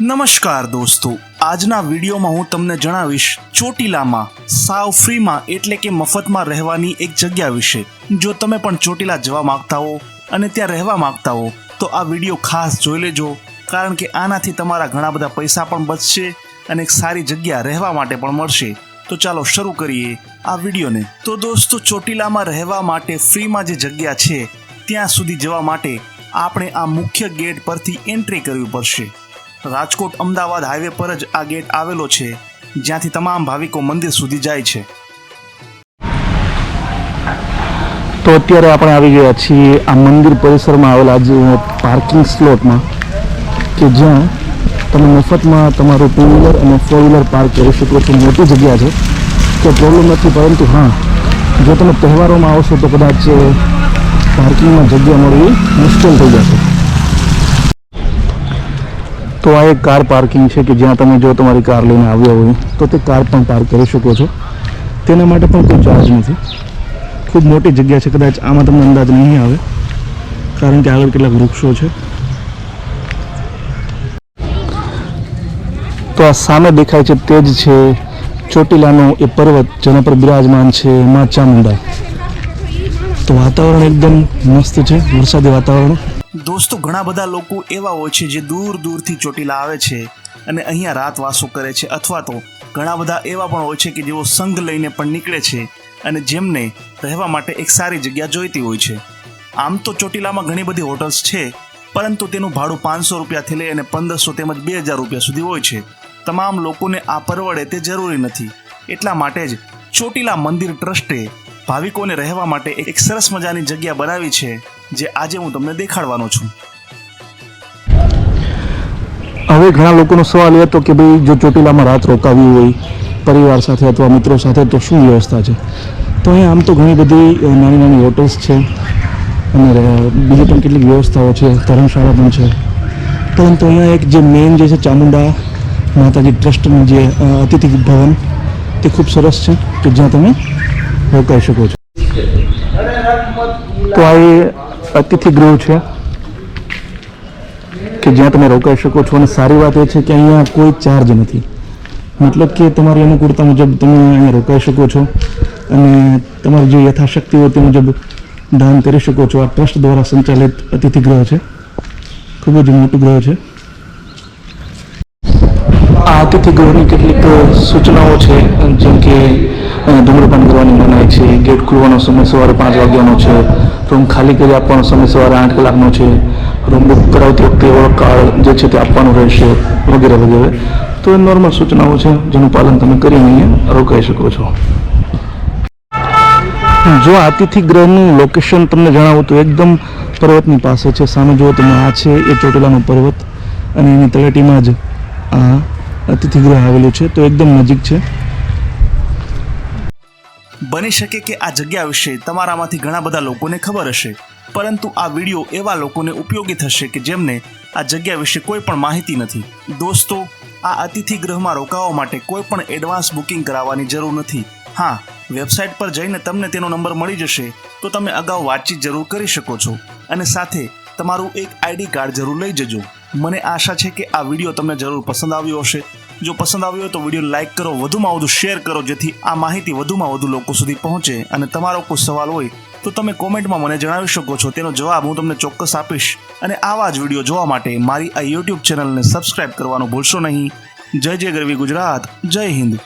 નમસ્કાર દોસ્તો. આજના વિડીયોમાં હું તમને જણાવીશ ચોટીલામાં સાવ ફ્રીમાં એટલે કે મફતમાં રહેવાની એક જગ્યા વિશે. જો તમે પણ ચોટીલા જવા માંગતા હો અને ત્યાં રહેવા માંગતા હો, તો આ વીડિયો ખાસ જોઈ લેજો, કારણ કે આનાથી તમારા ઘણા બધા પૈસા પણ બચશે અને એક સારી જગ્યા રહેવા માટે પણ મળશે. તો ચાલો શરૂ કરીએ આ વિડીયોને. તો દોસ્તો, ચોટીલામાં રહેવા માટે ફ્રીમાં જે જગ્યા છે, ત્યાં સુધી જવા માટે આપણે આ મુખ્ય ગેટ પરથી એન્ટ્રી કરવી પડશે. રાજકોટ અમદાવાદ હાઈવે પર જ આ ગેટ આવેલો છે, જ્યાંથી તમામ ભાવિકો મંદિર સુધી જાય છે. તો અત્યારે આપણે આવી ગયા છીએ આ મંદિર પરિસરમાં આવેલા જે પાર્કિંગ સ્લોટમાં કે જ્યાં તમે મફતમાં તમારું ટુ વ્હીલર અને ફોર વ્હીલર પાર્ક કરી શકો છો. મોટી જગ્યા છે. તો પ્રોબ્લેમ નથી, પરંતુ હા, જો તમે તહેવારોમાં આવશો તો કદાચ પાર્કિંગમાં જગ્યા મળવી મુશ્કેલ થઈ જશે. તો આ એક કાર પાર્કિંગ છે કે જ્યાં તમે જો તમારી કાર લઈને આવ્યા હોય, તો તે કાર પણ પાર્ક કરી શકો છો. તેના માટે પણ કોઈ ચાર્જ નથી. ખૂબ મોટી જગ્યા છે, કદાચ આમાં તમને અંદાજ નહીં આવે, કારણ કે આગળ કેટલાક વૃક્ષો છે. તો આ સામે દેખાય છે તે જ છે ચોટીલાનો એ પર્વત, જેના પર બિરાજમાન છે મા ચામુંડા. તો વાતાવરણ એકદમ મસ્ત છે, વરસાદી વાતાવરણ. દોસ્તો, ઘણા બધા લોકો એવા હોય છે જે દૂર દૂરથી ચોટીલા આવે છે અને અહીંયા રાતવાસો કરે છે. અથવા તો ઘણા બધા એવા પણ હોય છે કે જેઓ સંઘ લઈને પણ નીકળે છે અને જેમને રહેવા માટે એક સારી જગ્યા જોઈતી હોય છે. આમ તો ચોટીલામાં ઘણી બધી હોટલ્સ છે, પરંતુ તેનું ભાડું પાંચસો રૂપિયાથી લઈ અને પંદરસો તેમજ બે હજાર રૂપિયા સુધી હોય છે. તમામ લોકોને આ પરવડે તે જરૂરી નથી. એટલા માટે જ ચોટીલા મંદિર ટ્રસ્ટે ભાવિકોને રહેવા માટે એક સરસ મજાની જગ્યા બનાવી છે. જે આજે હું તમને દેખાડવાનો છું. હવે ઘણા લોકોનો સવાલ એ હતો કે ભાઈ, જો ચોટીલામાં રાત રોકાવી હોય, પરિવાર સાથે અથવા મિત્રો સાથે, તો શું વ્યવસ્થા છે? તો અહીંયા આમ તો ઘણી બધી નાની નાની હોટલ્સ છે અને બીજી પણ કેટલીક વ્યવસ્થાઓ છે, ધર્મશાળા પણ છે. પરંતુ અહીંયા એક જે મેઇન જે છે ચામુંડા માતાજી ટ્રસ્ટનું જે અતિથિ ભવન, તે ખૂબ સરસ છે કે જ્યાં તમે રોકાઈ શકો છો. તો આ અતિથિ ગૃહ છે કે જ્યાં તમે રોકાઈ શકો છો. અને સારી વાત એ છે કે અહીંયા કોઈ ચાર્જ નથી. મતલબ કે તમારી અનુકૂળતા મુજબ તમે અહીંયા રોકાઈ શકો છો અને તમારી જે યથાશક્તિ હોય તે મુજબ દાન કરી શકો છો. આ ટ્રસ્ટ દ્વારા સંચાલિત અતિથિ ગ્રહ છે. ખૂબ જ મોટું ગ્રહ છે. આ અતિથિ ગૃહની કેટલીક સૂચનાઓ છે, જેમ કે ધૂમ્રપાન કરવાની મનાય છે, ગેટ ખુલવાનો સમય સવારે પાંચ વાગ્યાનો છે રૂમ ખાલી કરી આપવાનો સમય સવારે આઠ કલાકનો છે. રૂમ બુક કરાવતી વખતે ઓળખ કાર્ડ જે છે તે આપવાનું રહેશે વગેરે વગેરે. તો એ નોર્મલ સૂચનાઓ છે જેનું પાલન તમે કરીને અહીંયા રોકાઈ શકો છો. જો અતિથિ ગૃહનું લોકેશન તમને જણાવું તો એકદમ પર્વતની પાસે છે. સામે જુઓ તમે, આ છે એ ચોટીલાનો પર્વત અને એની તળેટીમાં જ આ અતિથિ ગૃહ આવેલું છે. તો એકદમ નજીક છે. બની શકે કે આ જગ્યા વિશે તમારામાંથી ઘણા બધા લોકોને ખબર હશે. પરંતુ આ વીડિયો એવા લોકોને ઉપયોગી થશે કે જેમને આ જગ્યા વિશે કોઈ પણ માહિતી નથી. દોસ્તો, આ અતિથિ ગૃહમાં રોકાવા માટે કોઈ પણ એડવાન્સ બુકિંગ કરાવવાની જરૂર નથી. હા, વેબસાઇટ પર જઈને તમને તેનો નંબર મળી જશે, તો તમે અગાઉ વાતચીત જરૂર કરી શકો છો. અને સાથે તમારું એક આઈડી કાર્ડ જરૂર લઈ જજો. મને આશા છે કે આ વીડિયો તમને જરૂર પસંદ આવ્યો હશે. જો પસંદ આવ્યો હોય તો વીડિયો લાઇક કરો, વધુમાં વધુ શેર કરો, જેથી આ માહિતી વધુમાં વધુ લોકો સુધી પહોંચે અને તમારો કોઈ સવાલ હોય તો તમે કોમેન્ટમાં મને જણાવી શકો છો. તેનો જવાબ હું તમને ચોક્કસ આપીશ. અને આવા જ વીડિયો જોવા માટે મારી આ યુટ્યુબ ચેનલને સબસ્ક્રાઇબ કરવાનું ભૂલશો નહીં. જય જય ગરવી ગુજરાત, જય હિન્દ.